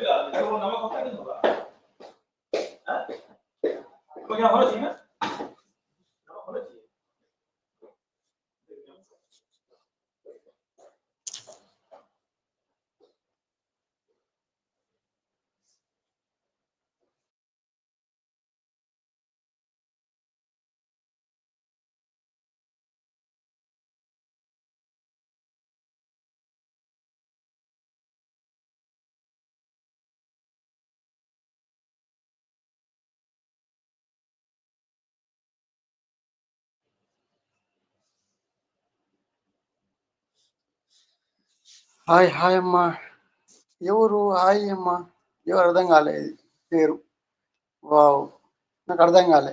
됩니다. 결국은 나만 걱정인 거다. 그냥 허어지면 hi hi అమ్మా. ఎవరు? Hi అమ్మా. ఎవరు అర్థం కాలేదు పేరు. వావ్ నాకు అర్థం కాలే.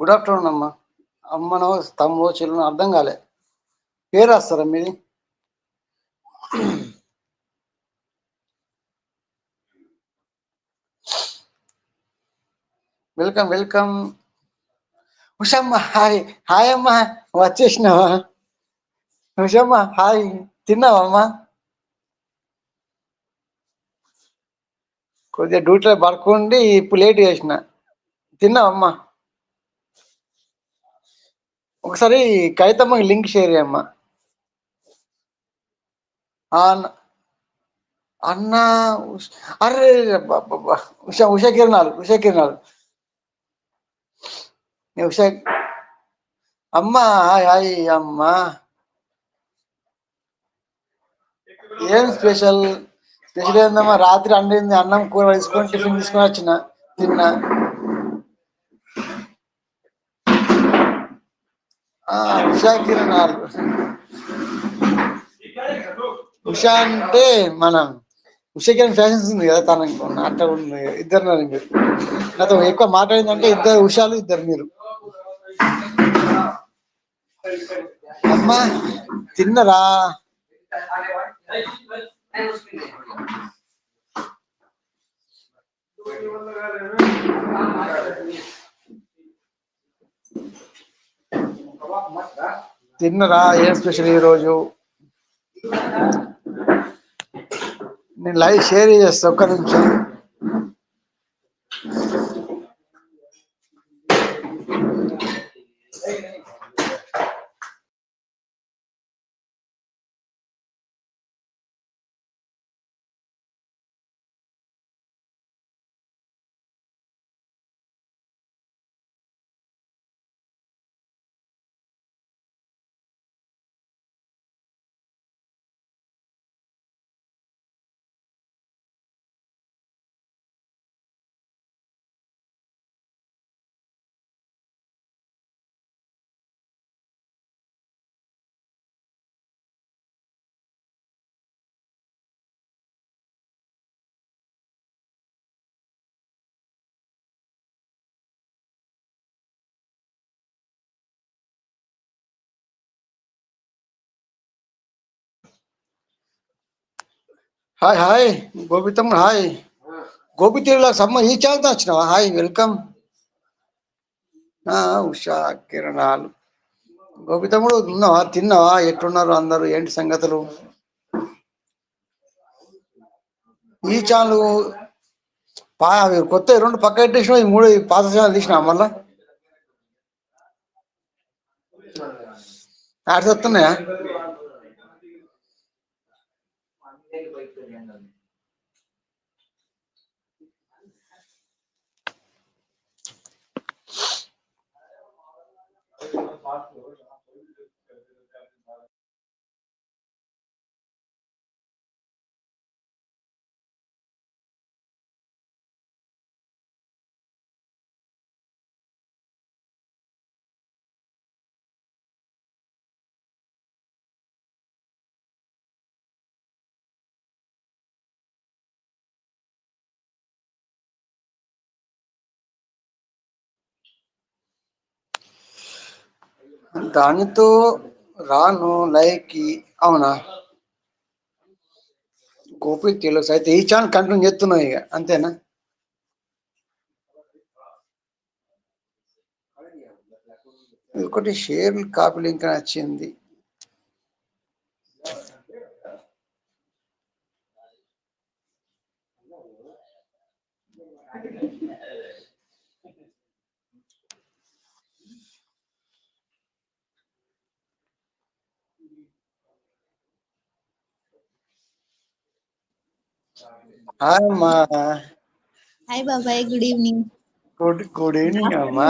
గుడ్ ఆఫ్టర్నూన్ అమ్మా. అమ్మనో తమ్ముడో చెల్లునో అర్థం కాలే. పేరు వస్తారా మీది? Welcome welcome. Ushamma hi. Hi అమ్మా. వచ్చేసినావా? ఉషమ్మ హాయ్. తిన్నావమ్మా కొద్దిగా డ్యూటీలో పడుకోండి ఇప్పుడు లేట్ చేసిన. తిన్నావమ్మా? ఒకసారి కవితమ్మకి లింక్ షేర్ చేయమ్మా. అన్న- ఉష్- అరే ఉష ఉషా కిరణాలు ఉషా కిరణాలు. ఉషా ఉష అమ్మా హాయ్ హాయ్ అమ్మా. ఏం స్పెషల్? స్పెషల్ ఏందమ్మా రాత్రి అండింది అన్నం కూర వేసుకొని టిఫిన్ తీసుకొని వచ్చిన తిన్నా. ఆ, ఉషా కిరణాలు ఉషా అంటే మనం ఉషా కిరణ్ ఫ్యాషన్స్ ఉంది కదా తన అట్ట ఉంది ఇద్దరు ఉన్నారు మీరు నాతో ఎక్కువ మాట్లాడిందంటే ఇద్దరు ఉషాలు ఇద్దరు మీరు. అమ్మా తిన్నరా? తిన్నరా? ఏం స్పెషల్ ఈరోజు? నేను లైవ్ షేర్ చేస్తా ఒక్క నిమిషం. హాయ్ హాయ్ గోపి తమ్ముడు హాయ్ గోపి తీరులా సమ్మ ఈ ఛానల్తో వచ్చినావా? హాయ్ వెల్కమ్ ఆ, ఉషా కిరణాలు. గోపి తమ్ముడు ఉన్నావా? తిన్నావా? ఎట్టున్నారు అందరూ? ఏంటి సంగతులు? ఈ ఛానల్ పా కొత్త రెండు పక్క ఎట్టేసిన ఈ మూడు పాత ఛానల్ తీసిన మళ్ళా? యాడ్స్ దానితో రాను లైకి అవునా? గోపి తెలుసు అయితే ఈ ఛానల్ కంటిన్యూ చేస్తున్నావు ఇక అంతేనా? ఒకటి షేర్ కాపీ లింక్ వచ్చింది. హాయ్ అమ్మా హాయ్ బాబాయ్ good evening good good evening అమ్మా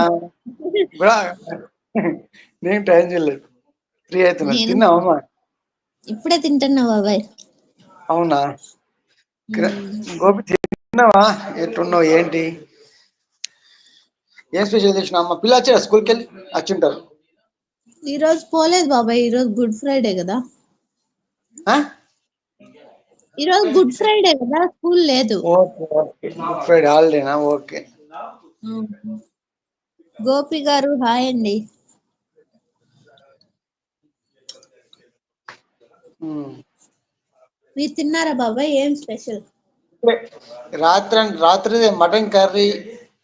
నేను టైం చేయలేదు. ఫ్రీ అవుతున్నా నేను- తిన్నావమ్మా ఇప్పుడే తింటున్నా బాబాయ్ అవునా? గోపి తిన్నావా? ఎట్టున్నావు ఏంటి? ఏం స్పెషల్ చేసినా అమ్మ? పిల్ల వచ్చారా? స్కూల్కి వెళ్ళి వచ్చింటారు. ఈ రోజు పోలేదు బాబాయ్ ఈ రోజు గుడ్ ఫ్రైడే కదా. ఆ? ఈ రోజు గుడ్ ఫ్రైడే కదా స్కూల్ లేదు. Okay okay. గుడ్ ఫ్రైడే హాలిడేనా ఓకే. గోపి గారు హాయ్ అండి. మీరు తిన్నారా బాబాయ్ ఏం స్పెషల్? రాత్రి రాత్రి మటన్ కర్రీ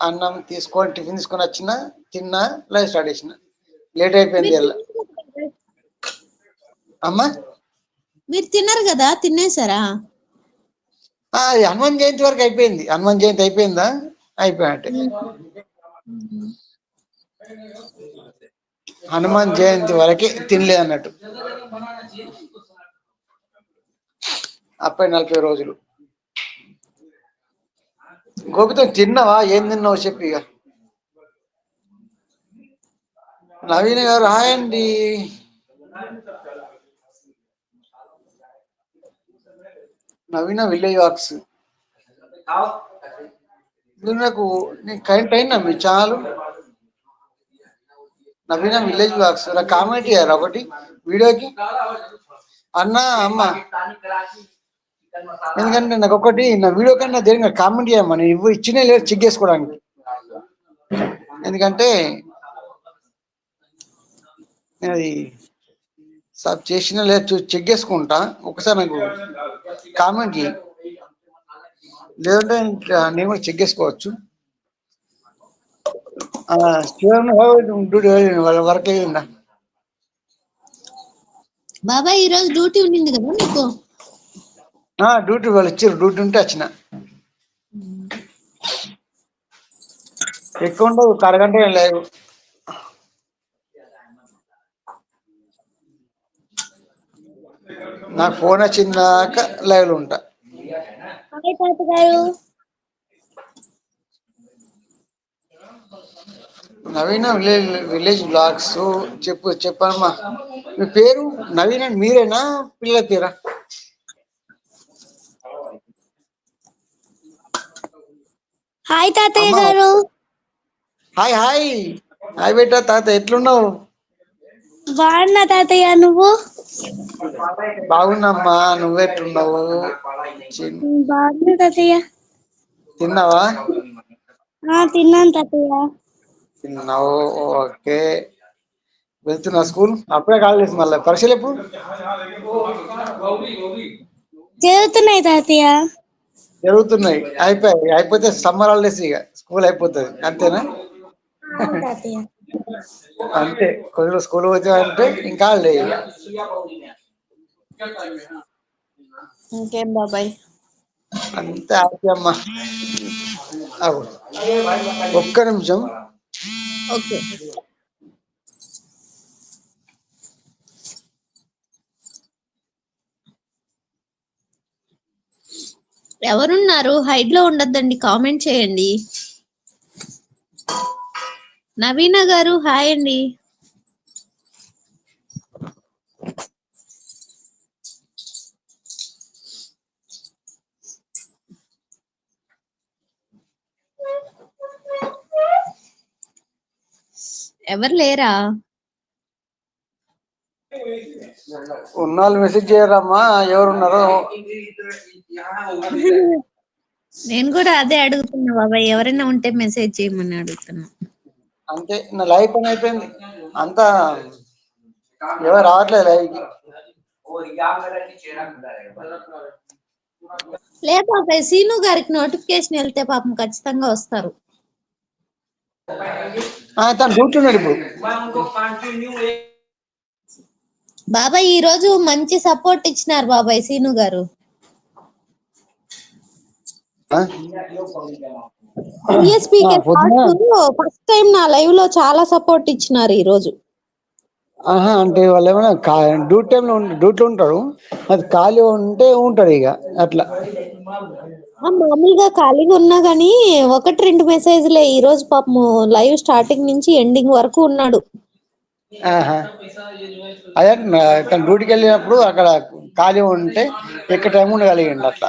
అన్నం తీసుకొని టిఫిన్ తీసుకొని వచ్చిన తిన్నా లైవ్ స్టార్ట్ చేసిన. లేట్ అయిపోయింది అమ్మా? మీరు తిన్నారు కదా తినేసారా హనుమాన్ జయంతి వరకు అయిపోయింది. హనుమాన్ జయంతి అయిపోయిందా? అయిపోయినట్టే. హనుమాన్ జయంతి వరకే తినలేదు అన్నట్టు. అప్పై నలభై రోజులు. గోపితో తిన్నావా? ఏం తిన్నావు చెప్పి ఇక. నవీన్ గారు హాయ్ అండి. నవీన విలేజ్ వాక్స్ మీరు నాకు నేను కరెంట్ అయినా మీ ఛానల్ నవీన విలేజ్ వాక్స్ నాకు కామెంట్ చేయాలి ఒకటి వీడియోకి. అన్న అమ్మ. ఎందుకంటే నాకు ఒకటి నా వీడియో కన్నా దేని కామెంట్ చేయమ్మా నేను ఇవ్వ ఇచ్చినే లేదు చెక్ చేసుకోవడానికి. ఎందుకంటే అది సబ్ చేసిన లేదు చెక్ చేసుకుంటా ఒకసారి నాకు కామెంట్ చేయి లేదంటే ఇంకా నేను కూడా చెక్ చేసుకోవచ్చు వాళ్ళ వర్క్ అయ్యిందా? బాబాయ్ ఈ రోజు డ్యూటీ ఉండింది కదా మీకు? ఆ, డ్యూటీ వాళ్ళు ఇచ్చారు డ్యూటీ ఉంటే వచ్చిన. ఎక్కువ ఉండదు ఒక అరగంట లేవు నాకు ఫోన్ వచ్చిందాక లైవ్లో ఉంటా. నవీన విలేజ్ విలేజ్ బ్లాగ్స్ చెప్పు చెప్పమ్మా. మీ పేరు? నవీన మీరేనా? పిల్లల పేరా? హాయ్ తాతయ్య. గారు. Hi hi. హాయ్ బేటా తాత ఎట్లున్నావు? బాగున్నా తాతయ్య నువ్వు? బాగున్నామ్మా నువ్వెట్లున్నావు? బాగున్నా తాతయ్య. తిన్నావా? ఆ, తిన్నాను తాతయ్య. తిన్నావు ఓకే. వెళ్తున్నా స్కూల్? అప్పుడే కాల్ చేసి మళ్ళీ. పరీక్షలు ఎప్పుడు? చదువుతున్నాయి తాతయ్య. జరుగుతున్నాయి. అయిపోయాయి. అయిపోతే సమ్మర్ హాలిడేస్ ఇక. స్కూల్ అయిపోతుంది. అంతేనా? తాతయ్య. అంతే. కొన్ని స్కూల్ అంటే ఇంకా హాలిడే ఇక బాబాయ్? అంతే అమ్మా. ఒక్క నిమిషం. ఓకే. ఎవరున్నారు? హైడ్లో ఉండొద్దండి. కామెంట్ చేయండి. నవీన గారు హాయ్ అండి. ఎవరు లేరా? ఉన్నాళ్ళు మెసేజ్ చేయరమ్మా ఎవరున్నారో. నేను కూడా అదే అడుగుతున్నా బాబాయ్ ఎవరైనా ఉంటే మెసేజ్ చేయమని అడుగుతున్నా. అంతే నా లైఫ్ పని అయిపోయింది. అంతా ఎవరు రావట్లేదు లైవ్కి లే బాబాయ్ సీను గారికి నోటిఫికేషన్ వెళ్తే పాపం ఖచ్చితంగా వస్తారు. ఆ, తను డ్యూటీ ఉన్నాడు ఇప్పుడు. బాబాయ్ ఈ రోజు మంచి సపోర్ట్ ఇచ్చినారు బాబాయ్ సీను గారు. ఫస్ట్ టైం నా లైవ్లో చాలా సపోర్ట్ ఇచ్చినారు ఈ రోజు ఆహా అంటే వాళ్ళు ఏమైనా డ్యూటీ టైంలో డ్యూటీలో ఉంటారు. అది ఖాళీ ఉంటే ఉంటారు ఇక అట్లా. మామూలుగా ఖాళీగా ఉన్నా గానీ ఒకటి రెండు మెసేజ్లే ఈ రోజు పాపము లైవ్ స్టార్టింగ్ నుంచి ఎండింగ్ వరకు ఉన్నాడు. అదే తను డ్యూటీకి వెళ్ళినప్పుడు అక్కడ ఖాళీ ఉంటే ఎక్కువ టైం ఉండగలిగిండు అట్లా.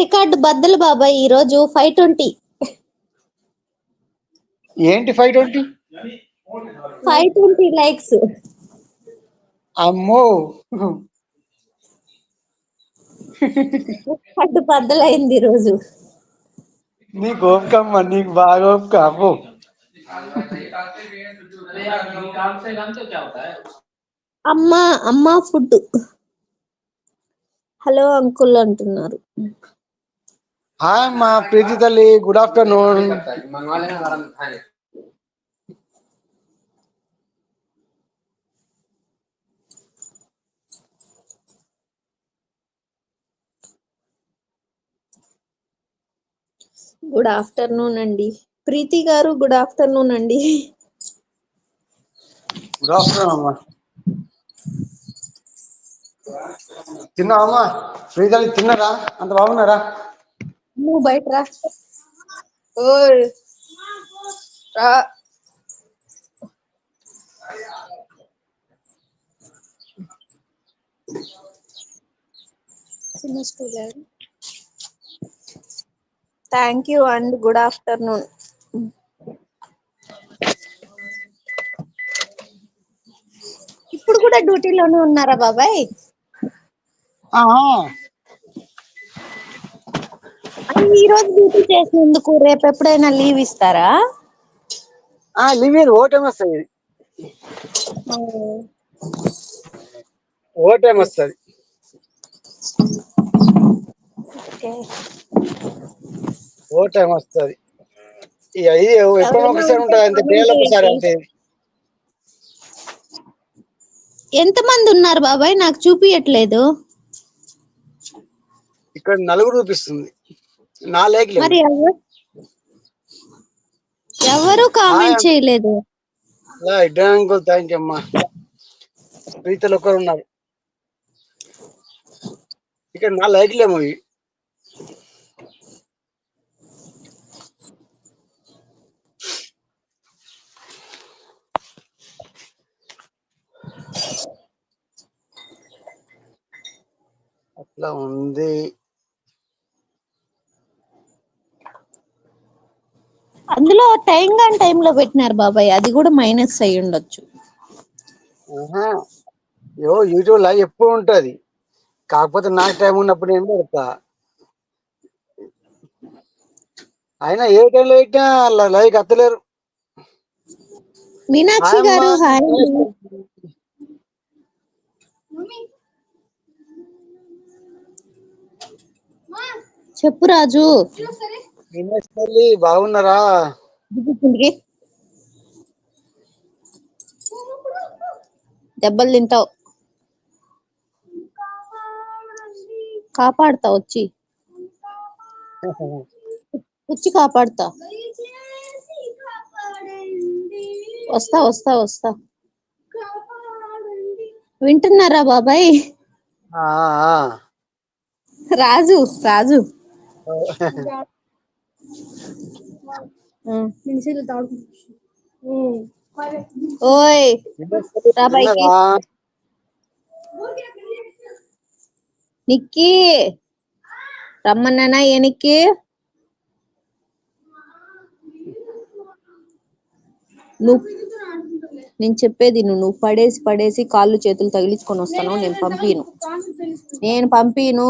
రికార్డు బద్దలు బాబాయ్ ఈ రోజు ఫైవ్ ట్వంటీ ఏంటి five twenty five twenty likes అమ్మో. రికార్డు బద్దలైంది ఈ రోజు. నీకు ఓపిక అమ్మా నీకు బాగా ఓపిక అమ్మో అమ్మ అమ్మ ఫుడ్ హలో అంకుల్ అంటున్నారు. హాయ్ అమ్మా ప్రీతి తల్లి గుడ్ ఆఫ్టర్నూన్. గుడ్ ఆఫ్టర్నూన్ అండి. ప్రీతి గారు గుడ్ ఆఫ్టర్నూన్ అండి. గుడ్ ఆఫ్టర్నూన్ అమ్మా. తిన్నావమ్మా ప్రీతి తిన్నారా అంత బాగున్నారా? నువ్వు బయట రా. రా. చిన్న school thank you and good afternoon ఇప్పుడు కూడా డ్యూటీలోనే ఉన్నారా బాబాయ్? ఈ రోజు డ్యూటీ చేసినందుకు రేపు ఎప్పుడైనా లీవ్ ఇస్తారా? ఆ ఓ టైం వస్తుంది. ఓ టైం వస్తుంది. ఓకే. ఓ టైం వస్తుంది. ఇక ఇది ఎప్పుడో ఒకసారి ఉంటే ఉంటుంది అంతే comment డేలో ఒకసారి చేయండి. అంతే. ఎంత మంది ఉన్నారు బాబాయ్? నాకు చూపియట్లేదు. ఇక్కడ నలుగురు చూపిస్తుంది. నా లేక్ మరి ఎవరు? ఎవరు కామెంట్ చేయలేదు? అంకుల్ థ్యాంక్ యూ అమ్మా. ప్రీతలు ఒకరు ఉన్నారు. ఇక్కడ నా లైక్లేమో ఇవి. అట్లా ఉంది. అందులో టైం గాని టైంలో పెట్టినారు బాబాయ్. అది కూడా మైనస్ అయి ఉండొచ్చు. యో యూట్యూబ్ లైవ్ ఎప్పుడు ఉంటది. కాకపోతే నాకు టైం ఉన్నప్పుడు ఏం పెడతా? అయినా ఏ టైంలో పెట్టినా లైవ్ అత్తలేరు. మీనాక్షి గారు. చెప్పు రాజు. బాగున్నారా. దెబ్బలు తింటావు. కాపాడుతా వచ్చి. వచ్చి కాపాడుతా. వస్తా వస్తా వస్తా. వింటున్నారా బాబాయ్? ఆ, రాజు రాజు ఆ. ఓయ్ రా పైకి. నిక్కీ రమ్మన్నానా ఏ నిక్కీ? నువ్వు నేను చెప్పేది నువ్వు నువ్వు పడేసి పడేసి కాళ్ళు చేతులు తగిలించుకొని వస్తాను నేను పంపిను. నేను పంపిను.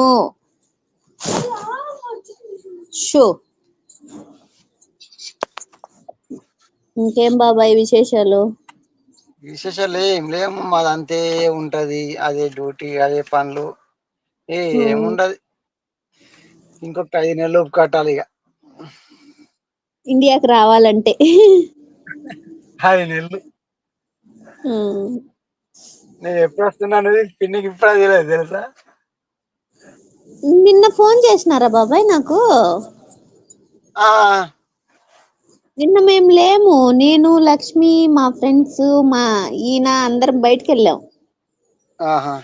షో. ఇంకేం బాబాయ్ విశేషాలు? విశేషాలు ఏం లేవు మాది అంతే ఉంటది. అదే డ్యూటీ అదే పనులు. ఏ ఏముండదు ఇంకొక ఐదు నెలలు కట్టాలి ఇక. ఇండియాకి రావాలంటే. ఐదు నెలలు. నేను ఎప్పుడు వస్తున్నా అనేది పిన్నికి ఇప్పుడు తెలియదు తెలుసా? నిన్న ఫోన్ చేసినారా బాబాయ్ నాకు? ఆ. నిన్న మేము లేము. నేను లక్ష్మి మా ఫ్రెండ్స్ మా ఈయన అందరం బయటకి వెళ్ళాం ఆహా.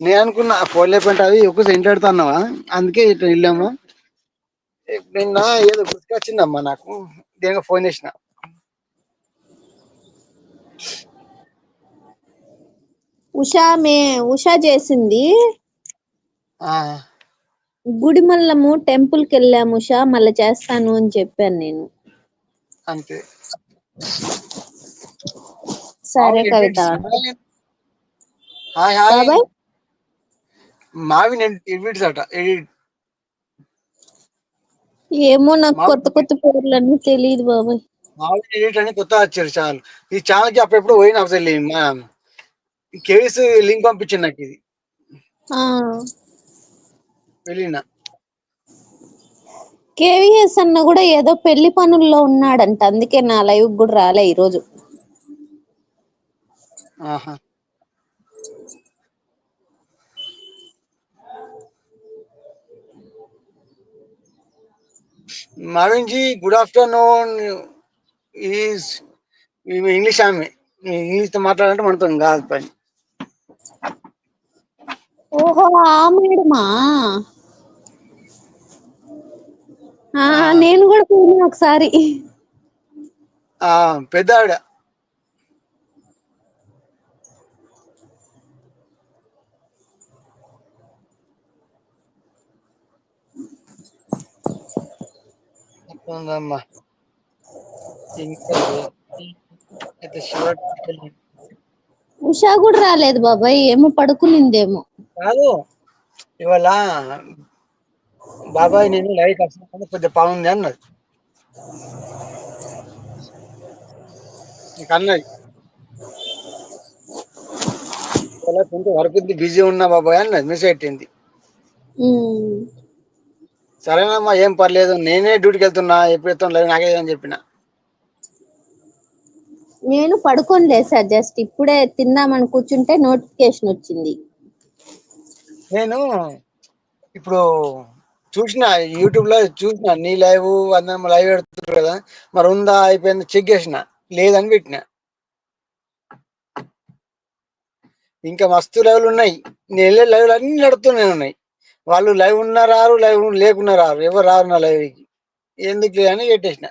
నేను అనుకున్నా పోలే పెంట అవి ఒక్కస ఇంటాడుతున్నావా అందుకే ఇటు వెళ్ళాము. నిన్న ఏదో గుర్తుకొచ్చిందమ్మా నాకు. దేనికో ఫోన్ చేసిన. ఉషా మే ఉషా చేసింది. గుడిమల్లము టెంపుల్కి వెళ్ళాము ఉషా మళ్ళా చేస్తాను అని చెప్పాను నేను. అంతే. సరే కవిత. Hi hi. మావి ఎడిట్స్ అట ఎడిట్. ఏమో నాకు కొత్త కొత్త పేర్లన్నీ తెలియదు బాబాయ్. మావి ఎడిట్ అని కొత్త వచ్చారు చాలు. ఈ ఛానల్కి అప్పుడెప్పుడు పోయిన అసలు మా కేవీస్ లింక్ పంపించింది నాకు ఇది. వెళ్ళిన. కేవీఎస్ అన్న కూడా ఏదో పెళ్ళి పనుల్లో ఉన్నాడంట. అందుకే నా లైవ్ కూడా రాలే ఈరోజు. ఆహా. Marvin ji, good afternoon. English ఆమె. ఇంగ్లీష్తో మాట్లాడాలంటే మనతో కాదు పని. ఓహో ఆ మేడమా? నేను కూడా పోయినా ఒకసారి. ఆ, పెద్ద ఆవిడ ఉషా కూడా రాలేదు బాబాయ్ ఏమో పడుకునిందేమో. కాదు ఇవాళ బాబాయ్ నేను లైవ్ కష్టం కొద్దిగా బాగుంది అన్నది నీకు అన్నది కొంచెం వర్క్ బిజీ ఉన్నా బాబాయ్ అన్నది పెట్టింది. ఉమ్. సరేనమ్మా ఏం పర్లేదు నేనే డ్యూటీకి వెళ్తున్నా ఎప్పుడు వెళ్తాను లేదు నాకే అని చెప్పిన. నేను పడుకొని లేసా జస్ట్ ఇప్పుడే తిందామని కూర్చుంటే నోటిఫికేషన్ వచ్చింది. నేను ఇప్పుడు చూసిన యూట్యూబ్లో చూసిన నీ లైవ్ అందరం లైవ్ పెడుతున్నారు కదా మరి ఉందా అయిపోయింది చెక్ చేసిన లేదని పెట్టిన. ఇంకా మస్తు లైవ్లు ఉన్నాయి. నేను వెళ్ళే లైవ్లు అన్ని నడుస్తూనే ఉన్నాయి. వాళ్ళు లైవ్ ఉన్నా రారు లైవ్ లేకున్నా రారు. ఎవరు రారు నా లైవ్కి. ఎందుకు అని పెట్టేసిన.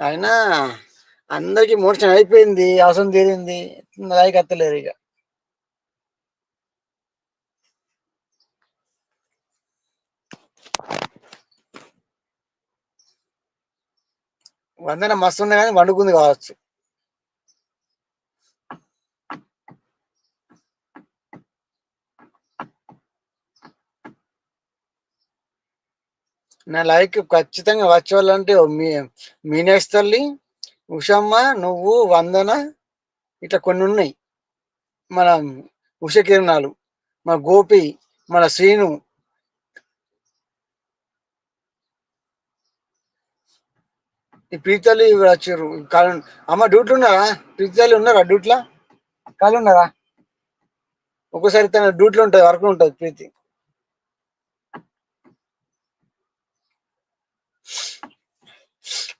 అయినా అందరికి మోషన్ అయిపోయింది అవసరం తీరింది. లైక్ అత్తలేరు ఇక. వందన మస్తు ఉంది కానీ వండుకుంది కావచ్చు. నా లైక్ ఖచ్చితంగా వచ్చేవాళ్ళంటే మీనేష్ తల్లి ఉషమ్మ నువ్వు వందన ఇట్లా కొన్ని ఉన్నాయి. మన ఉషకిరణాలు మన గోపి మన శ్రీను ఈ ప్రీతలు ఇవి వచ్చారు. కాలం అమ్మ డ్యూటీ ఉన్నారా? ప్రీతలు ఉన్నారా డ్యూటీలో? కాలు ఉన్నారా? ఒక్కోసారి తన డ్యూటీలో ఉంటుంది వర్క్ ఉంటుంది ప్రీతి.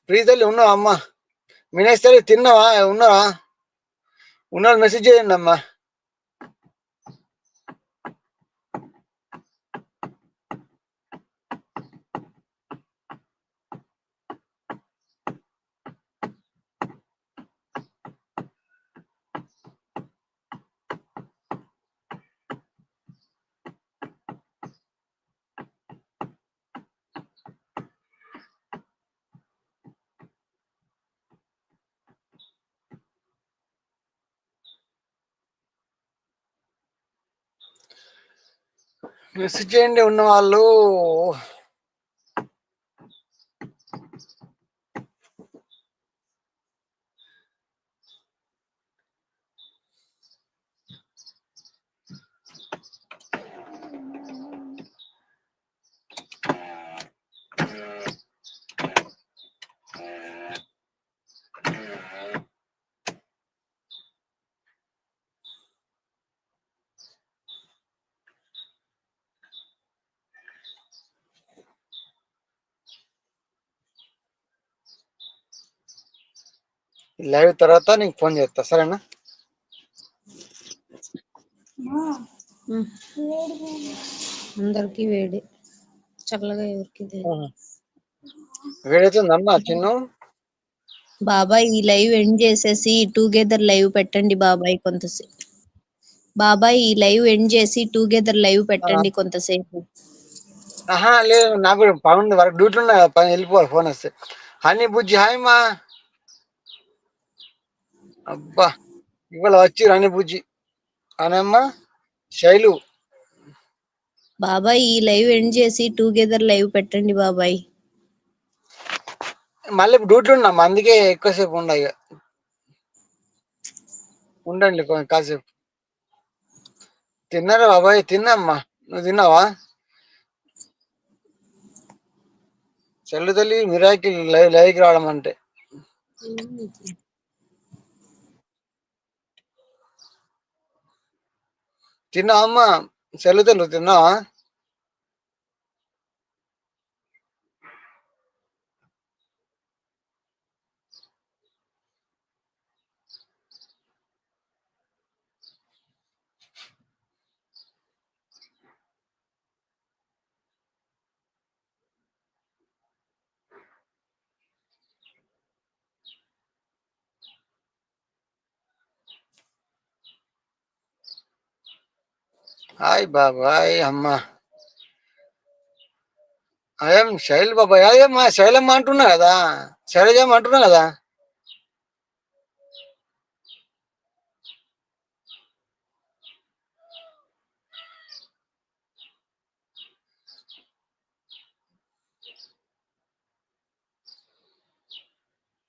ప్రీతల్లి ఉన్నావా అమ్మ? మీనేష్ తల్లి తిన్నావా? ఉన్నావా ఉన్నాడు మెసేజ్ చేయండి అమ్మా. మెసేజ్ చేయండి ఉన్న వాళ్ళు లైవ్ తర్వాత నీకు ఫోన్ చేస్తా సరేనా. అందరికీ వేడి. చల్లగా ఎవరికి లేదు. వేడైతుందమ్మా చిన్ను? బాబాయ్ ఈ లైవ్ ఎండ్ చేసేసి టుగెదర్ లైవ్ పెట్టండి బాబాయ్ కొంతసేపు. బాబాయ్ ఈ లైవ్ ఎండ్ చేసి టుగెదర్ లైవ్ పెట్టండి కొంతసేపు. ఆహా లేదు నాకు కూడా పని ఉంది వరకు డ్యూటీ ఉన్నా కదా, పని వెళ్ళిపోవాలి ఫోన్ వస్తే. హనీ బుజ్జి హాయ్ మా అబ్బా! ఇవాళ వచ్చి హనీ బుజ్జి అనమ్మా శైలు. బాబాయ్ ఈ లైవ్ ఎండ్ చేసి టుగెదర్ లైవ్ పెట్టండి బాబాయ్. మళ్ళీ డ్యూటీ ఉన్నాం అందుకే ఎక్కువసేపు ఉండ ఉండండి కొంచెం కాసేపు. తిన్నారా బాబాయ్? తిన్నామ్మా. నువ్వు తిన్నావా? చెల్లు తల్లి మిరాకి లైవ్ లైవ్కి రావడం అంటే. తిన్నావా అమ్మా చెల్లు హాయ్ బాబాయ్ అమ్మా అయ్యం శైల్ బాబాయ్ అదే మా శైలమ్మ అంటున్నా కదా శైలజమ్మ అంటున్నా కదా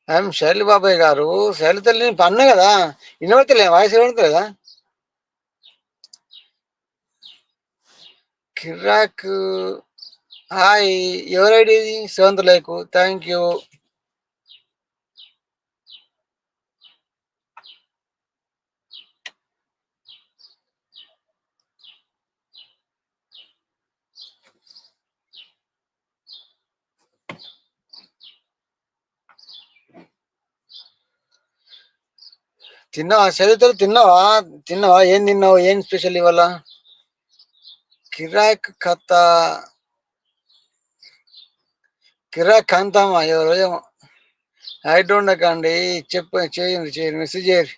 ఐఎమ్ శైలి బాబాయ్ గారు శైలి తల్లి నేను పన్నా కదా వినవతలే వాయిస్ వినవతలేదా కిరాక్ హాయ్ ఎవరైడి సెవెంత్ లేకు థ్యాంక్ యూ. తిన్నావా? చదువుతారు తిన్నావా? తిన్నావా? ఏం తిన్నావు? ఏం స్పెషల్ ఇవాళ? కిరాక్ కథ కిరాక్ అంతమ్మా ఎవరు ఏమో. హైట్ ఉండకండి చెప్ప చేయండి చేయండి. మెసేజ్ చేయండి.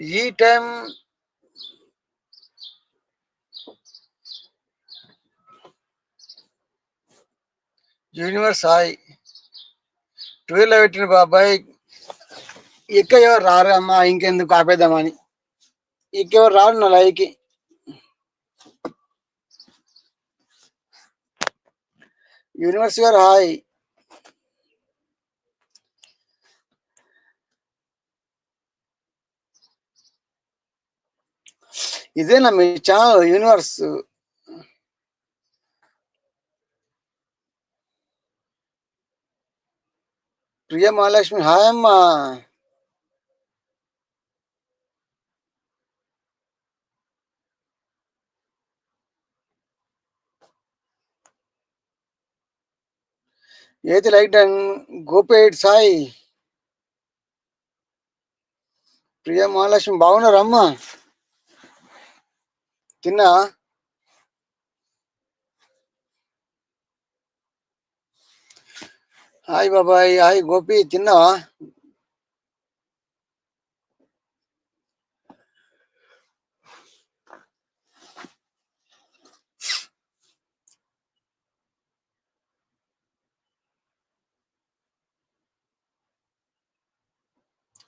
ఈ టైం యూనివర్స్ హాయ్. ట్వెల్వ్ పెట్టిన బాబాయ్ ఎక్కడెవరు ఎవరు రారు అమ్మా ఇంకెందుకు ఆపేద్దామని. ఇంకెవరు రారు నా లైవ్కి. యూనివర్స్ గారు హాయ్. ఇదేనా మీ channel universe Priya Mahalakshmi hi అమ్మా. ఏది లైక్ డన్ గోపేట్ సాయి? ప్రియ మహాలక్ష్మి బాగున్నారమ్మా? తిన్నా? హాయ్ బాబాయ్ హాయ్ గోపి తిన్నావా?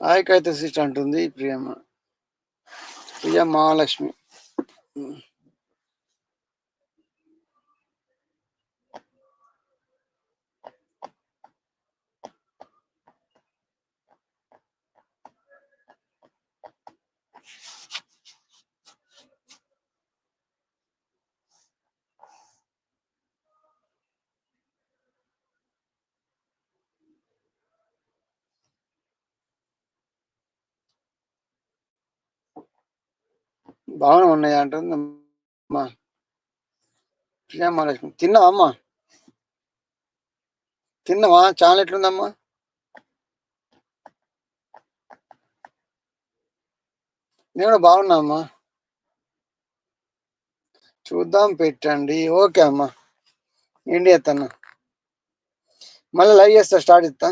హాయ్ కైత సిస్టర్ అంటుంది ప్రియమ్మ ప్రియ మహాలక్ష్మి. Mm. బాగానే ఉన్నాయి అంటుంది. అమ్మా. ప్రియమహాలక్ష్మి తిన్నావా అమ్మా? తిన్నావా? చాలా ఎట్లుందమ్మా? నేను కూడా బాగున్నా అమ్మా. చూద్దాం పెట్టండి. ఓకే అమ్మా. ఏంటి ఎత్తన్నా మళ్ళీ లైవ్ చేస్తా స్టార్ట్ ఇస్తా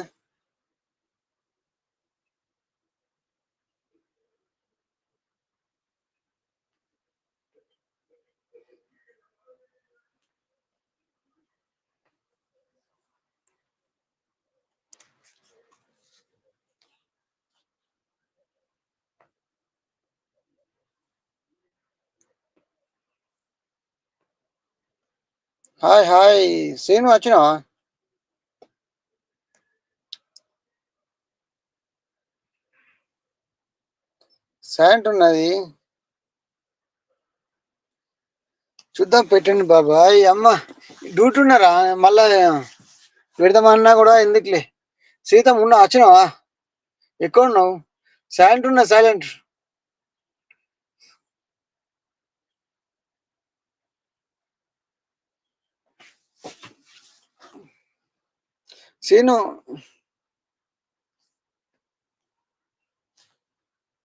హాయ్ హాయ్. శ్రీను వచ్చినావా? శాంట్ ఉన్నది. చూద్దాం పెట్టండి బాబాయ్ అమ్మ. డ్యూటీ ఉన్నారా? మళ్ళా పెడదామన్నా కూడా ఎందుకులే? సీతం ఉన్నా వచ్చినావా? ఎక్కడ ఉన్నావు? సైలెంట్ ఉన్నా సైలెంట్ సీను